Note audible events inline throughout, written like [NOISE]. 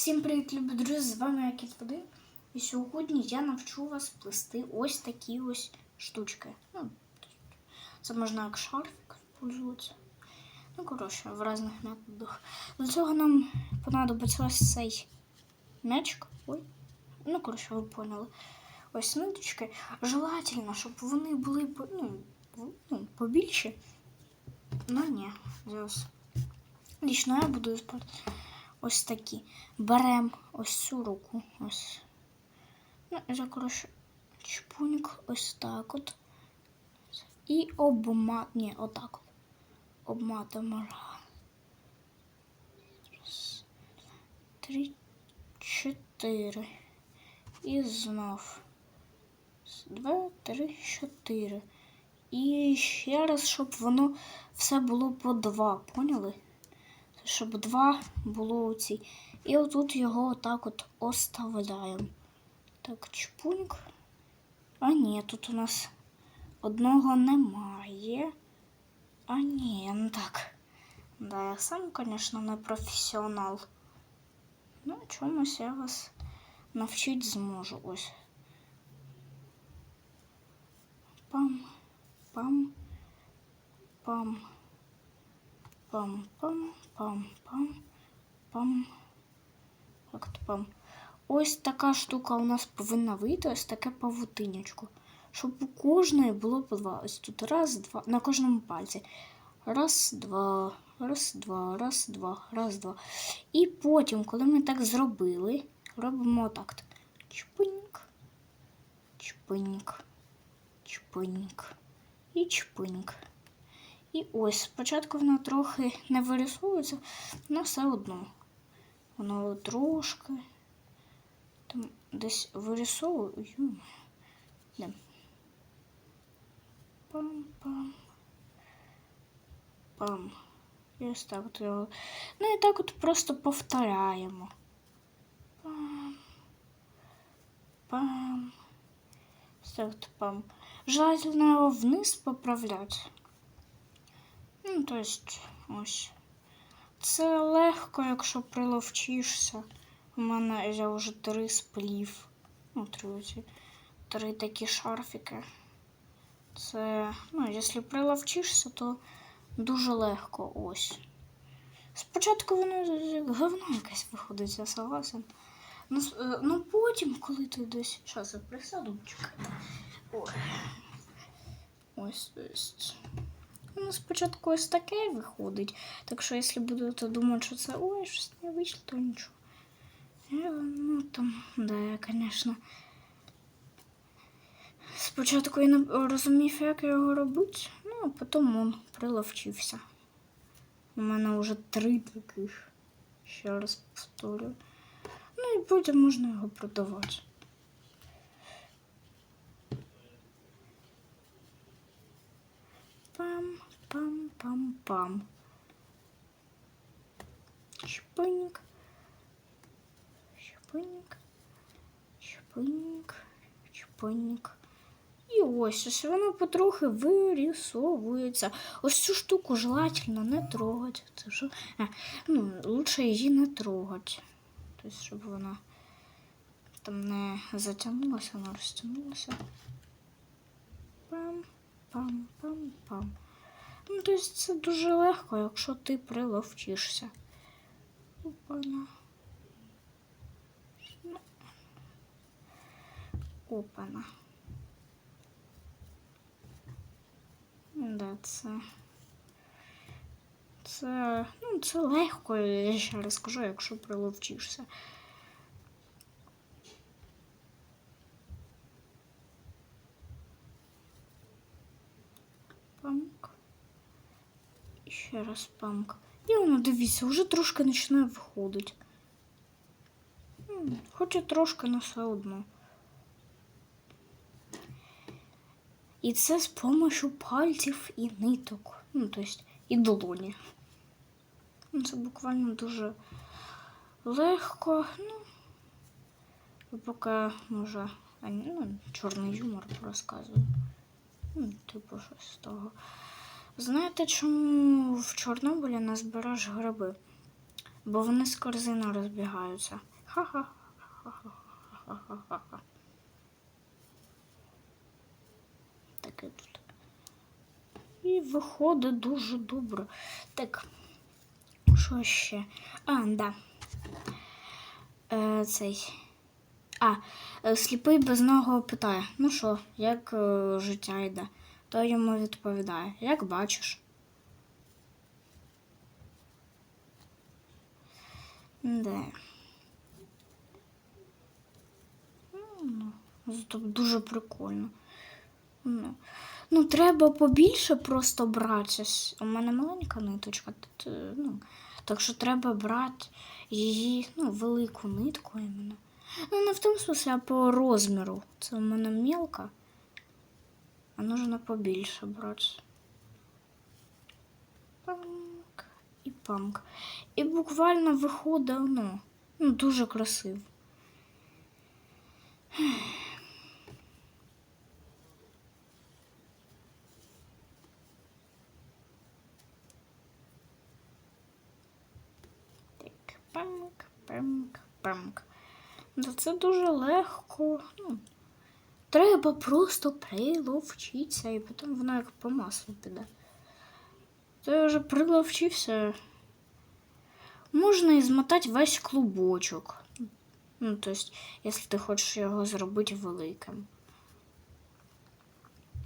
Всім привіт, любі друзі! З вами я Кітвади. І сьогодні я навчу вас плести ось такі ось штучки. Ну, це можна як шарфик пользуватися. Ну, коротше, в різних методах. Для цього нам понадобиться ось цей м'ячик. Ой. Ну, коротше, ви поняли. Ось ниточки. Желательно, щоб вони були ну, ну, побільші. Ну, ні, зараз. Лічно я буду использовать ось такі. Беремо ось цю руку. Ось. Ну, коротше, чпуньк ось так от. І обмат. Ні, отак от. Обматимо. Раз, три, чотири. І знов. Раз, Два, три, чотири. І ще раз, щоб воно все було по два. Поняли? Щоб два було оці. І отут його отак от оставляємо. Так, чпуньк. А ні, тут у нас одного немає. А ні, ну так. Да, я сам, звісно, не професіонал. Ну, чомусь я вас навчити зможу. Ось. Пам, пам, пам. Пам-пам-пам-пам-пам. Як то пам. Ось така штука у нас повинна вийти, ось таке павутинячко. Щоб у кожної було по два. Ось тут раз, два, на кожному пальці. Раз, два, раз, два, раз, два, раз, два. І потім, коли ми так зробили, робимо отак. Чпиньк, чпиньк, чпиньк і чпиньк. І ось спочатку воно трохи не вирисовується, але все одно. Воно трошки там десь вирисовує. Пам-пам. Пам. І ось так от його. Ну і так от просто повторяємо. Пам. Пам. Все от пам. Желательно його вниз поправляти. Ну, то есть, ось. Це легко, якщо приловчишся. У мене я вже три сплів. Ну, три. Три такі шарфіки. Це, ну, якщо приловчишся, то дуже легко ось. Спочатку воно говно якесь виходить, я согласен. Ну, е, ну потім, коли ти десь. Щас я присяду, чекайте. Ой. Ось, ось. Ну, спочатку ось таке виходить. Так що, якщо будете думати, що це ой, щось не вийшло, то нічого. Е, Ну, там, да, я, звісно. Спочатку я не розумів, як його робити, ну, а потім он приловчився. У мене вже три таких. Ще раз повторюю. Ну і потім можна його продавати. Пам-пам-пам-пам. Шпиньк. Шпиньк. Шпиньк. Шпиньк. І ось ось воно потрохи вирісовується. Ось цю штуку желательно не трогати. Це що? А, ну, лучше її не трогати. Тобто, щоб вона там не затягнулася, не розтягнулася. Пам, пам, пам, пам. Ну, тобто це дуже легко, якщо ти приловчишся. Опана. Ну. Опана. Да, це. Це, ну, це легко, я ще раз скажу, якщо приловчишся. Памк. І ще раз памк. І воно, дивіться, вже трошки починає виходити. М, Хоч і трошки, але все одно. І це з допомогою пальців і ниток. Ну, тобто, і долоні. Ну, Це буквально дуже легко. Ну, поки може ну, чорний юмор розказую. Ну, типу, щось з того. Знаєте, чому в Чорнобилі не збереш гриби? бо вони з корзини розбігаються. Ха-ха-ха-ха-ха-ха-ха. Таке тут. І виходить дуже добре. Так. Що ще? А, да. Е, цей. А, е, сліпий без ногу питає: ну що, як е, життя йде? Той йому відповідає, як бачиш. Де? Ну, зато дуже прикольно. Ну, ну, треба побільше просто брати. У мене маленька ниточка, ну, так що треба брати її, ну, велику нитку іменно. Ну, не в тому смысле, а по розміру. Це у мене мелка. А нужно побільше брати. Памк і памк. І буквально виходить, ну, ну дуже красиво. Так, памк, памк, памк. Ну, це дуже легко. Ну, треба просто приловчитися, і потім воно як по маслу піде. То я вже приловчився. Можна і змотати весь клубочок. Ну, то есть, якщо ти хочеш його зробити великим.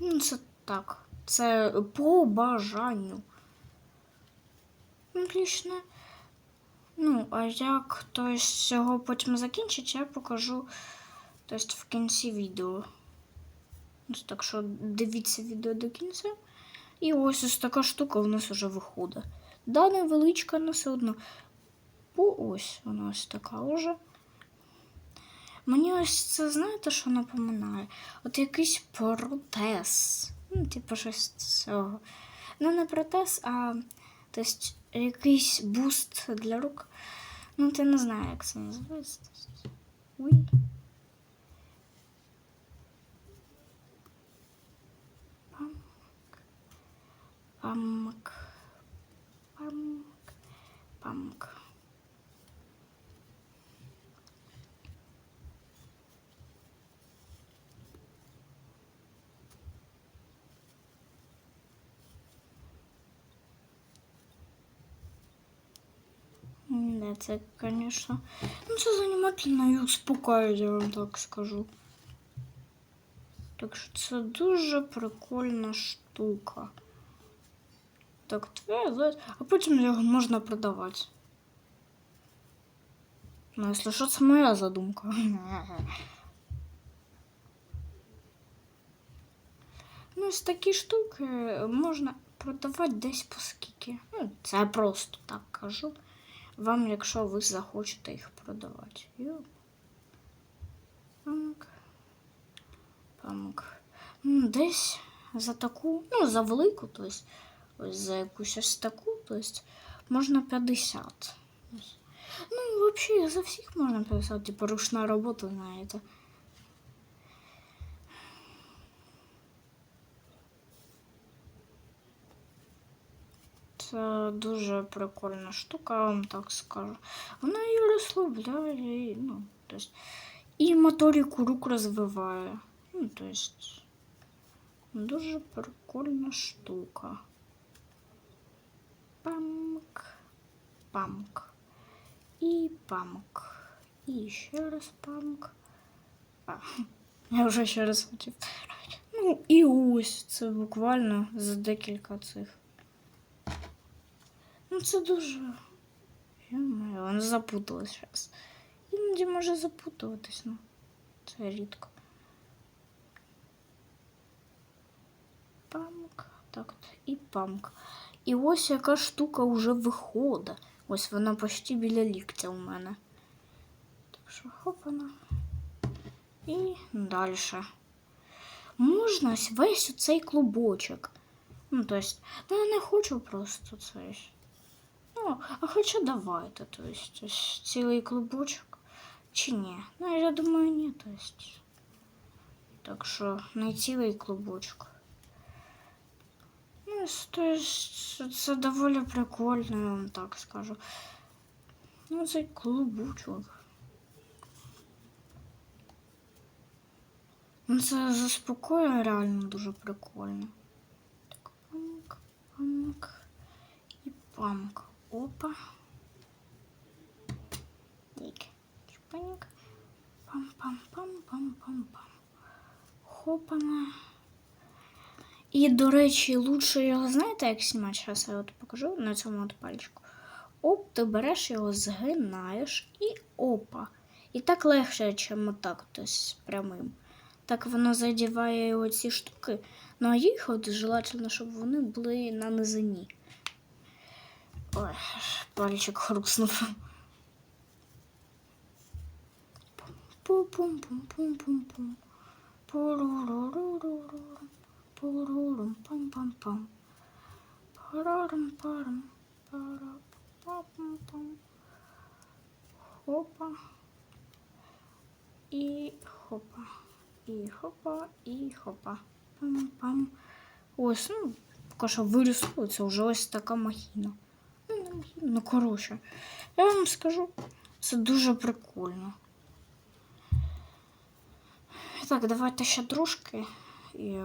Ну, це так. Це по бажанню. Отлично. Ну, а як то есть, його потім закінчить, я покажу то есть, в кінці відео. Ось Так що дивіться відео до кінця. І ось ось така штука у нас вже виходить. Да, невеличка, але все одно. Бо ось вона ось така уже. Мені ось це, знаєте, що напоминає? От якийсь протез. Ну, типу, щось цього. Ну, не протез, а тобто, якийсь буст для рук. Ну, ти не знаю, як це називається. Уй. Памк. Памк. Памк. Да, це, конечно. Ну, це занимательно і успокаює, я вам так скажу. Так що це дуже прикольна штука. Так, твоя, а потім його можна продавати. Ну, якщо що, це моя задумка. [LAUGHS] Ну, ось такі штуки можна продавати десь по скільки. Ну, це я просто так кажу. Вам, якщо ви захочете їх продавати. Йо. Памк. Памк. Ну, Десь за таку, ну, за велику, то есть, ось за якусь ось таку, то есть, можна 50. Ну, взагалі, за всіх можна 50, типу, ручна робота, знаєте. Це дуже прикольна штука, я вам так скажу. Вона її розслабляє, і, ну, то есть, і моторику рук розвиває. Ну, то есть, дуже прикольна штука. памк. І памк. І ще раз памк. А, [LAUGHS] я вже ще раз хотів. Ну, і ось це буквально за декілька цих. Ну, це дуже. Я маю, вона запуталась зараз. Іноді може запутуватись, ну. Це рідко. Памк. Так, і памк. І ось яка штука вже виходить. Ось вона почти біля ліктя у мене. Так що хопана. І далі. Можна ось весь оцей клубочок. Ну, то есть, ну, я не хочу просто цей. Ну, а хоча давайте, то цілий клубочок. Чи ні? Ну, я думаю, ні, то есть. Так що не цілий клубочок. Ну, то есть, це доволі прикольно, я вам так скажу. Ну, цей клубочок. Ну, це заспокоює реально дуже прикольно. Так, памк, памк і памк. Опа. Ник. Чпаньк. Пам-пам-пам-пам-пам-пам. Хопана. І, до речі, лучше його, знаєте, як знімати? Зараз я от покажу на цьому от пальчику. Оп, ти береш його, згинаєш і опа. І так легше, ніж отак, тобто прямим. Так воно задіває оці штуки. Ну а їх от желательно, щоб вони були на низині. Ой, пальчик хрустнув. Пум-пум-пум-пум-пум-пум. Пуруруруруру. Пурурум пам-пам-пам. Парарам-парам. Пара-па-пам-пам. Хопа. І хопа. І хопа, і хопа. Пам-пам. Ось, ну, поки що вирисується вже ось така. Ну, махіна, ну коротше. Я вам скажу, це дуже прикольно. Так, давайте ще трошки. І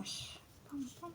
ось. Пам-пам.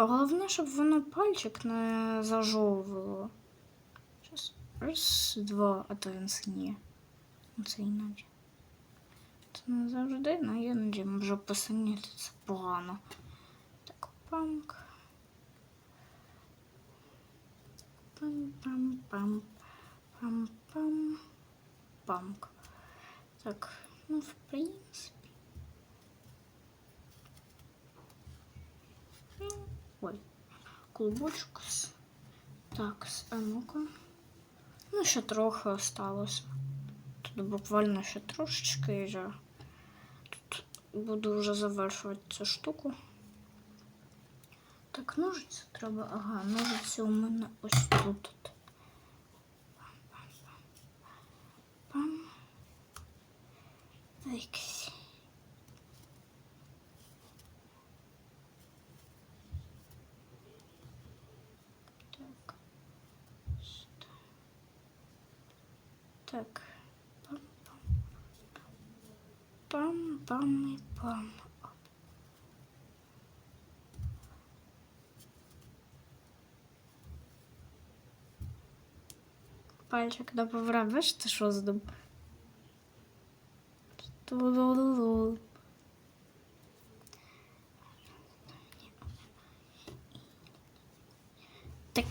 Головне, щоб воно пальчик не зажовувало. Щас. Раз, два, а то він синіє. Це іноді. Не завжди, але іноді може посиніти це погано. Так, памк. Пам-пам-пам. Пам-пам. Памк. Так, ну, в принципі. Ну, Ой, клубочок. Так, а ну-ка. Ну, ще трохи осталося. Тут буквально ще трошечки і тут буду вже завершувати цю штуку. Так, ножиці треба. Ага, ножиці у мене ось тут. от. Пам. Такс. Так. Так. Пам-пам. Пам-пам і пам. Пальчик добре, бачите, що здобув? Так,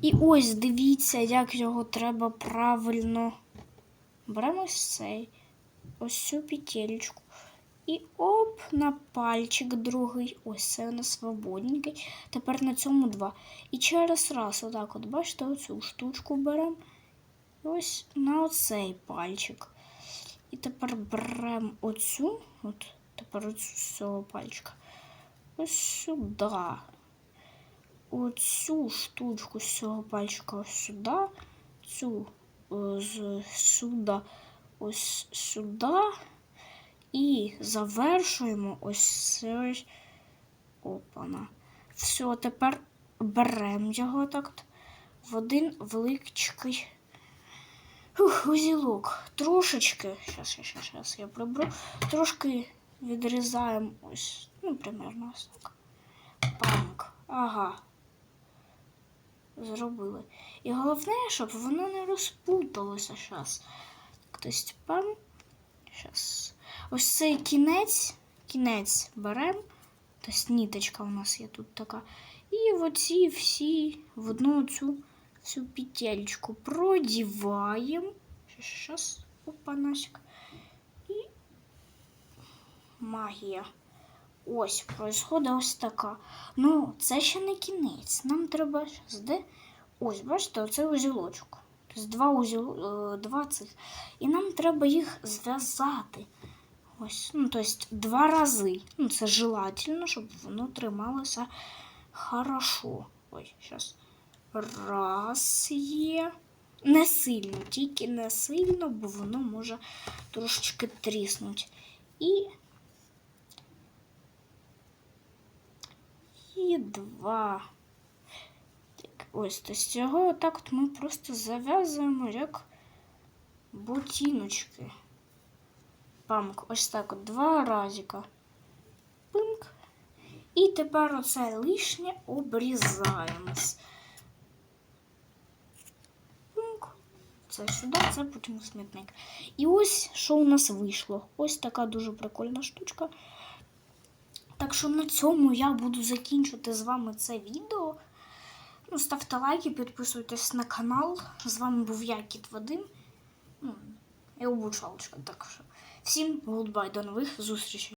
і ось дивіться, як його треба правильно. Беремо цей, ось цю петелечку. І оп, на пальчик другий. Ось це у нас свободненький. Тепер на цьому два. І через раз, отак, от бачите, оцю штучку беремо. Ось на оцей пальчик. І тепер беремо оцю, от тепер оцю з цього пальчика. Ось сюди. Оцю штучку з цього пальчика ось сюди. Цю е, сюди ось сюди. І завершуємо ось цей. Опана. Все, тепер беремо його так в один величкий Ух, узілок. Трошечки, щас, щас, щас я приберу. Трошки відрізаємо ось, ну, примерно ось так. Панк. Ага. Зробили. І головне, щоб воно не розпуталося зараз. Тобто, пам. Щас. Ось цей кінець, кінець беремо. Тобто ніточка у нас є тут така. І оці всі в одну цю всю петельку продіваємо. Щас, опанасик. І магія. Ось, происходить ось така. Ну, це ще не кінець. Нам треба де? Ось, бачите, оцей узілочок. Тобто два узіл, е, два цих. І нам треба їх зв'язати. Ось, ну, тобто два рази. Ну, це желательно, щоб воно трималося хорошо. Ой, зараз. Раз є. Не сильно, тільки не сильно, бо воно може трошечки тріснути. І. І два. Ось то з цього так от ми просто зав'язуємо як ботиночки. Памк, ось так от два разика. Пинк. І тепер оце лишнє обрізаємо. Пинк. Це сюди, це потім смітник. І ось що у нас вийшло. Ось така дуже прикольна штучка. Так що на цьому я буду закінчувати з вами це відео. Ну, ставте лайки, підписуйтесь на канал. З вами був я, Кіт Вадим. Ну, і обучалочка. Так що всім гудбай, до нових зустрічей.